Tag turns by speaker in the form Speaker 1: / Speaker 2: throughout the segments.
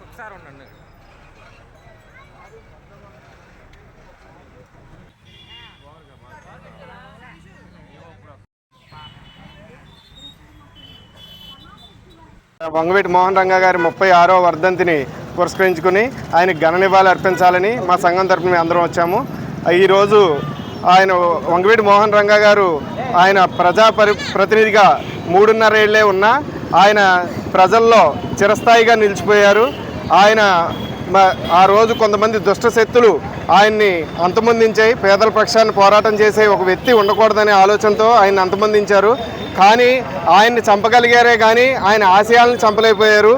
Speaker 1: ఒకసారి ఉండండి వంగవీటి మోహన్ రంగా గారి ముప్పై ఆరో వర్ధంతిని పురస్కరించుకుని ఆయనకు ఘన నివాళులు అర్పించాలని మా సంఘం తరఫున మేము అందరం వచ్చాము. ఈరోజు ఆయన వంగవీటి మోహన్ రంగా గారు ఆయన ప్రజా పరి ప్రతినిధిగా మూడున్నర ఏళ్ళే ఉన్నా ఆయన ప్రజల్లో చిరస్థాయిగా నిలిచిపోయారు. ఆయన ఆ రోజు కొంతమంది దుష్ట శక్తులు ఆయన్ని అంతమొందించాయి. పేదల పక్షాన్ని పోరాటం చేసే ఒక వ్యక్తి ఉండకూడదనే ఆలోచనతో ఆయన అంతమొందించారు. కానీ ఆయన్ని చంపగలిగారే కానీ ఆయన ఆశయాలను చంపలేకపోయారు.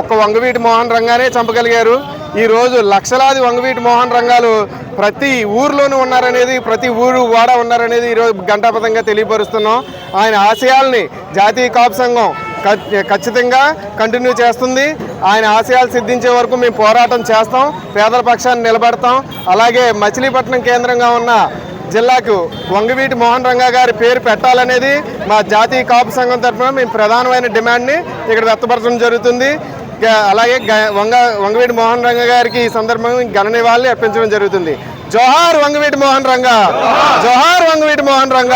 Speaker 1: ఒక్క వంగవీటి మోహన్ రంగానే చంపగలిగారు. ఈరోజు లక్షలాది వంగవీటి మోహన్ రంగాలు ప్రతి ఊర్లోనూ ఉన్నారనేది ప్రతి ఊరు వాడ ఉన్నారనేది ఈరోజు గంటాపథంగా తెలియపరుస్తున్నాం. ఆయన ఆశయాల్ని జాతీయ కాపు సంఘం ఖచ్చితంగా కంటిన్యూ చేస్తుంది. ఆయన ఆశయాలు సిద్ధించే వరకు మేము పోరాటం చేస్తాం పేదల పక్షాన్ని నిలబడతాం. అలాగే మచిలీపట్నం కేంద్రంగా ఉన్న జిల్లాకు వంగవీటి మోహన్ రంగా గారి పేరు పెట్టాలనేది మా జాతీయ కాపు సంఘం తరఫున మేము ప్రధానమైన డిమాండ్ని ఇక్కడ వ్యక్తపరచడం జరుగుతుంది. అలాగే గ- వంగ వంగవీటి మోహన్ రంగ గారికి ఈ సందర్భంగా ఘన నివాళి అర్పించడం జరుగుతుంది. జోహార్ వంగవీటి మోహన్ రంగ! జోహార్ వంగవీటి మోహన్ రంగ!